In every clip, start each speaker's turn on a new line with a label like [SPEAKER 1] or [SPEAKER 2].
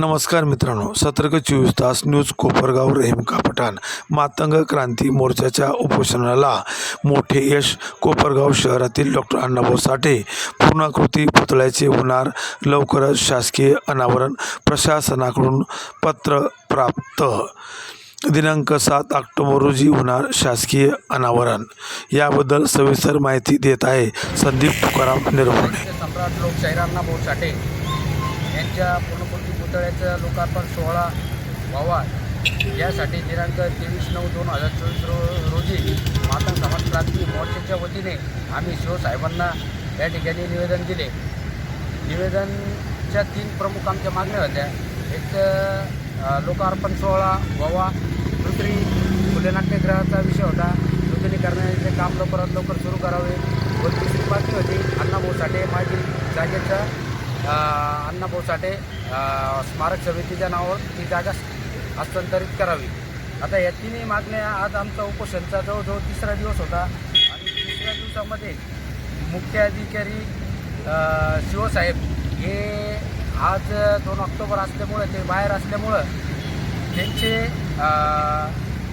[SPEAKER 1] नमस्कार मित्रांनो सतर्क चोवीस तास न्यूज कोपरगाव रेमका पठाण मातंग क्रांती मोर्चाच्या उपोषणाला मोठे यश कोपरगाव शहरातील डॉक्टर अण्णाभाऊ साठे पूर्णाकृती पुतळ्याचे होणार लवकरच शासकीय अनावरण प्रशासनाकडून पत्र प्राप्त. दिनांक सात ऑक्टोबर रोजी होणार शासकीय अनावरण. याबद्दल सविस्तर माहिती देत आहे संदीप तुकाराम निर्भणे
[SPEAKER 2] सम्राट लोकशाहीर अण्णाभाऊ साठे. यांच्या पूर्णपूर्ती पुतळ्याचं लोकार्पण सोहळा व्हावा. यासाठी दिनांक तेवीस नऊ दोन हजार चोवीस रो रोजी मातंग समाज क्रांती मोर्चाच्या वतीने आम्ही शिवसाहेबांना या ठिकाणी निवेदन दिले. निवेदनच्या तीन प्रमुख आमच्या मागण्या होत्या. एक तर लोकार्पण सोहळा व्हावा. दुसरी फुले नाट्यगृहाचा विषय होता. नूतनीकरणाचे काम लवकरात लवकर सुरू करावे. व तिसरी बातमी होती अण्णाभाऊ साठे मागील जागेचा अण्णाभाऊ साठे स्मारक समितीच्या नावावर ती जागा हस्तांतरित करावी. आता या तिन्ही मागण्या आज आमचा उपोषणचा जवळजवळ तिसरा दिवस होता आणि तिसऱ्या दिवसामध्ये मुख्य अधिकारी शिवसाहेब हे आज दोन ऑक्टोबर असल्यामुळं ते बाहेर असल्यामुळं त्यांचे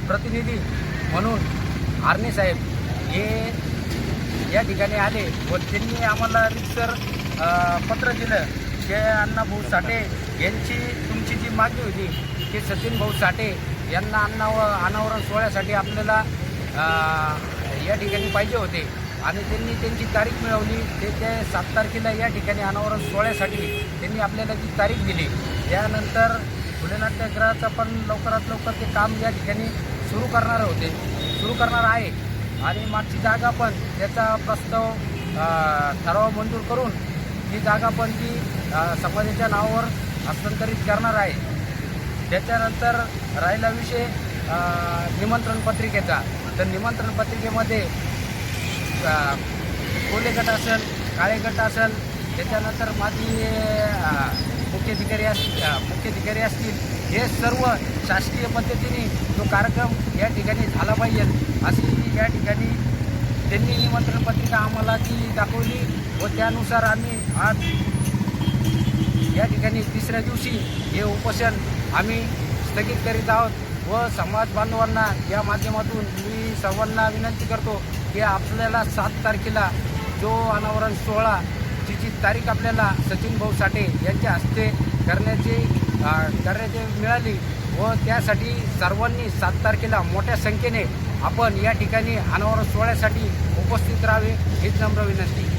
[SPEAKER 2] प्रतिनिधी म्हणून आर्ने साहेब हे या ठिकाणी आले व त्यांनी आम्हाला रिक्सर पत्र दिलं. जे अण्णाभाऊ साठे यांची तुमची जी मागणी होती ती सचिन भाऊ साठे यांना अण्णाव अनावरण सोहळ्यासाठी आपल्याला या ठिकाणी पाहिजे होते. आणि त्यांनी त्यांची तारीख मिळवली. ते ते सात तारखेला या ठिकाणी अनावरण सोहळ्यासाठी त्यांनी आपल्याला ती तारीख दिली. त्यानंतर फुले नाट्यगृहाचं पण लवकरात लवकर ते काम या ठिकाणी सुरू करणार होते. सुरू करणार आहे. आणि मागची जागा पण त्याचा प्रस्ताव ठराव मंजूर करून ही जागा पण ती समाजाच्या नावावर हस्तांतरित करणार आहे. त्याच्यानंतर राहिला विषय निमंत्रण पत्रिकेचा. तर निमंत्रण पत्रिकेमध्ये कोले गट असेल काळे गट असेल त्याच्यानंतर माझी मुख्याधिकारी अस मुख्याधिकारी असतील हे सर्व शासकीय पद्धतीने तो कार्यक्रम या ठिकाणी झाला पाहिजे. अशी या ठिकाणी त्यांनी निमंत्रण पत्रिका आम्हाला ती दाखवली व त्यानुसार आम्ही आज या ठिकाणी तिसऱ्या दिवशी हे उपोषण आम्ही स्थगित करीत आहोत व समाज बांधवांना या माध्यमातून मी सर्वांना विनंती करतो की आपल्याला सात तारखेला जो अनावरण सोहळा जिची तारीख आपल्याला सचिन भाऊ साठे यांच्या हस्ते करण्याची करण्याची मिळाली व त्यासाठी सर्वांनी सात तारखेला मोठ्या संख्येने आपण या ठिकाणी अनावरण सोहळ्यासाठी उपस्थित राहावे हीच नम्र विनंती.